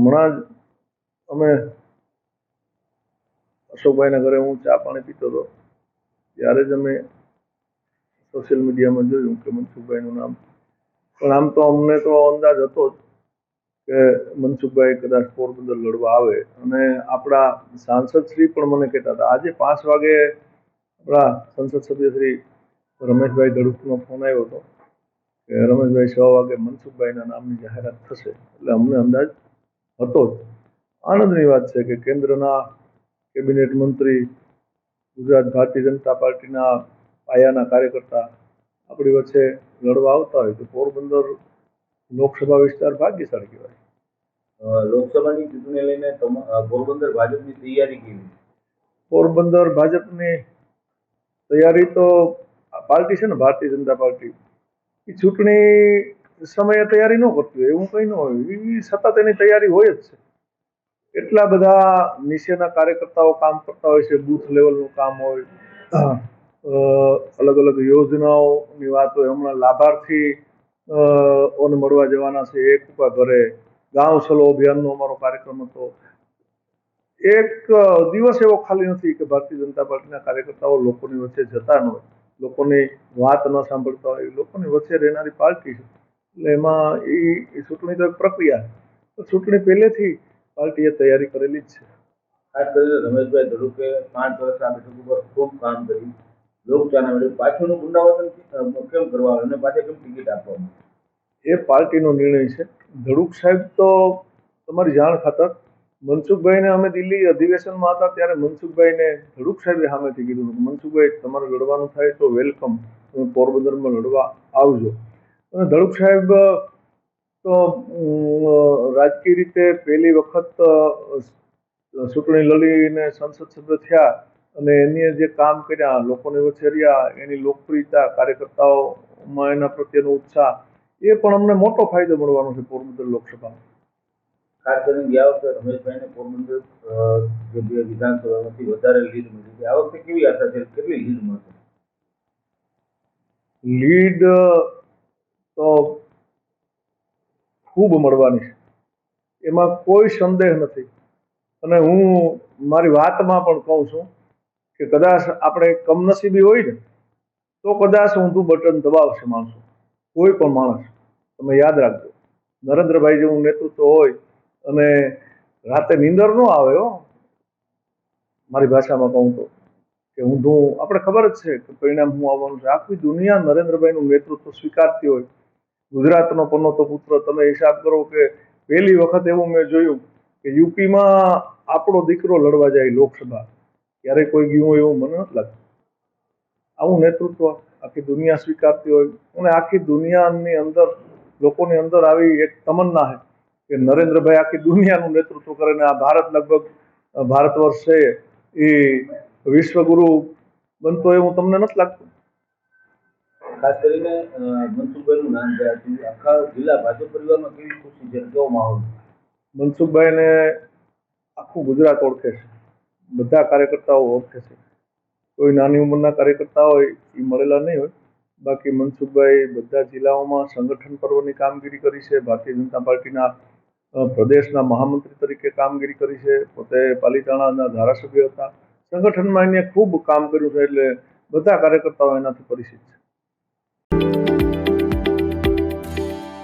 હમણાં જ અમે અશોકભાઈના ઘરે હું ચા પાણી પીતો હતો. ત્યારે જ અમે સોશિયલ મીડિયામાં જોયું કે મનસુખભાઈનું નામ. પણ આમ તો અમને તો અંદાજ હતો જ કે મનસુખભાઈ કદાચ પોરબંદર લડવા આવે. અને આપણા સાંસદ શ્રી પણ મને કહેતા હતા, આજે પાંચ વાગે આપણા સંસદ સભ્ય શ્રી રમેશભાઈ ધડુકનો ફોન આવ્યો હતો કે રમેશભાઈ છ વાગે મનસુખભાઈના નામની જાહેરાત થશે. એટલે અમને અંદાજ હતો જ. આનંદની વાત છે કે કેન્દ્રના કેબિનેટ મંત્રી ગુજરાત ભારતીય જનતા પાર્ટીના પાયાના કાર્યકર્તા આપણી વચ્ચે લડવા આવતા હોય તો પોરબંદર લોકસભા વિસ્તાર ભાગ્યશાળી કહેવાય. લોકસભાની ચૂંટણી લઈને પોરબંદર ભાજપની તૈયારી કેવી? પોરબંદર ભાજપની તૈયારી તો પાર્ટી છે ને ભારતીય જનતા પાર્ટી. એ ચૂંટણી સમયે તૈયારી ન કરતી હોય એવું કંઈ ન હોય. એ સતત એની તૈયારી હોય જ છે. એટલા બધા નીચેના કાર્યકર્તાઓ કામ કરતા હોય છે બૂથ લેવલનું કામ હોય અલગ અલગ યોજનાઓની વાત હોય. હમણાં લાભાર્થી ઓને મળવા જવાના છે એક ઉપર ઘરે. ગાંવ છલો અભિયાનનો અમારો કાર્યક્રમ હતો. એક દિવસ એવો ખાલી નથી કે ભારતીય જનતા પાર્ટીના કાર્યકર્તાઓ લોકોની વચ્ચે જતા ન હોય. લોકોની વાત ન સાંભળતા હોય. લોકોની વચ્ચે રહેનારી પાર્ટી છે. એટલે એમાં એ ચૂંટણી તો એક પ્રક્રિયા. તો ચૂંટણી પહેલેથી પાર્ટીએ તૈયારી કરેલી જ છે. ખાસ કરીને રમેશભાઈ ધડુકે પાંચ વર્ષ આ બેઠક ઉપર ખૂબ કામ કર્યું. લોકચાહના મળ્યું પાછળનું પુનરાવર્તન કેમ કરવા અને પાછળ કેમ ટિકિટ આપવાનું? એ પાર્ટીનો નિર્ણય છે. ધડુક સાહેબ તો તમારી જાણ ખાતર મનસુખભાઈને અમે દિલ્હી અધિવેશનમાં હતા ત્યારે મનસુખભાઈને ધડુક સાહેબે સામેથી કીધું મનસુખભાઈ તમારે લડવાનું થાય તો વેલકમ. તમે પોરબંદરમાં લડવા આવજો. અને ધડુક સાહેબ તો રાજકીય રીતે પહેલી વખત ચૂંટણી લડીને સંસદ સભ્ય થયા અને એની જે કામ કર્યા લોકોને ઉછેર્યા એની લોકપ્રિયતા કાર્યકર્તાઓમાં એના પ્રત્યેનો ઉત્સાહ એ પણ અમને મોટો ફાયદો મળવાનો છે પોરબંદર લોકસભામાં. ખાસ કરીને ગયા વખતે રમેશભાઈને પોરબંદર જે બે વિધાનસભામાંથી વધારે લીડ મળી હતી આ વખતે કેવી આશા છે? કેટલી લીડ મળશે? લીડ તો ખૂબ મળવાની છે. એમાં કોઈ સંદેહ નથી. અને હું મારી વાતમાં પણ કહું છું કે કદાચ આપણે કમનસીબી હોય ને, તો કદાચ ઊંધું બટન દબાવશે માણસો. કોઈ પણ માણસ. તમે યાદ રાખજો. નરેન્દ્રભાઈ જેવું નેતૃત્વ હોય અને રાતે નીંદર ન આવે હો. મારી ભાષામાં કહું તો કે ઊંધું આપણે ખબર જ છે કે પરિણામ હું આવવાનું છે. આખી દુનિયા નરેન્દ્રભાઈનું નેતૃત્વ સ્વીકારતી હોય. ગુજરાતનો પનોતો પુત્ર, તમે હિસાબ કરો કે પહેલી વખત એવું મેં જોયું કે યુપીમાં આપણો દીકરો લડવા જાય લોકસભા. ક્યારે કોઈ ગયું એવું મને નથી લાગતું. આવું નેતૃત્વ આખી દુનિયા સ્વીકારતી હોય અને આખી દુનિયાની અંદર, લોકોની અંદર આવી એક તમન્ના છે કે નરેન્દ્રભાઈ આખી દુનિયાનું નેતૃત્વ કરે ને આ ભારત લગભગ, ભારત વર્ષ છે એ વિશ્વગુરુ બનતો એવું તમને નથી લાગતું? ખાસ કરીને મનસુખભાઈનું નામ છે આખા જિલ્લા ભાજપ પરિવારમાં કેવી ખુશી છે, કેવો માહોલ મનસુખભાઈને આખું ગુજરાત ઓળખે છે. બધા કાર્યકર્તાઓ ઓળખે છે. કોઈ નાની ઉંમરના કાર્યકર્તા હોય એ મળેલા નહીં હોય. બાકી મનસુખભાઈ બધા જિલ્લાઓમાં સંગઠન પર્વની કામગીરી કરી છે. ભારતીય જનતા પાર્ટીના પ્રદેશના મહામંત્રી તરીકે કામગીરી કરી છે. પોતે પાલિતાણાના ધારાસભ્ય હતા. સંગઠનમાં એને ખૂબ કામ કર્યું છે એટલે બધા કાર્યકર્તાઓ એનાથી પરિચિત છે.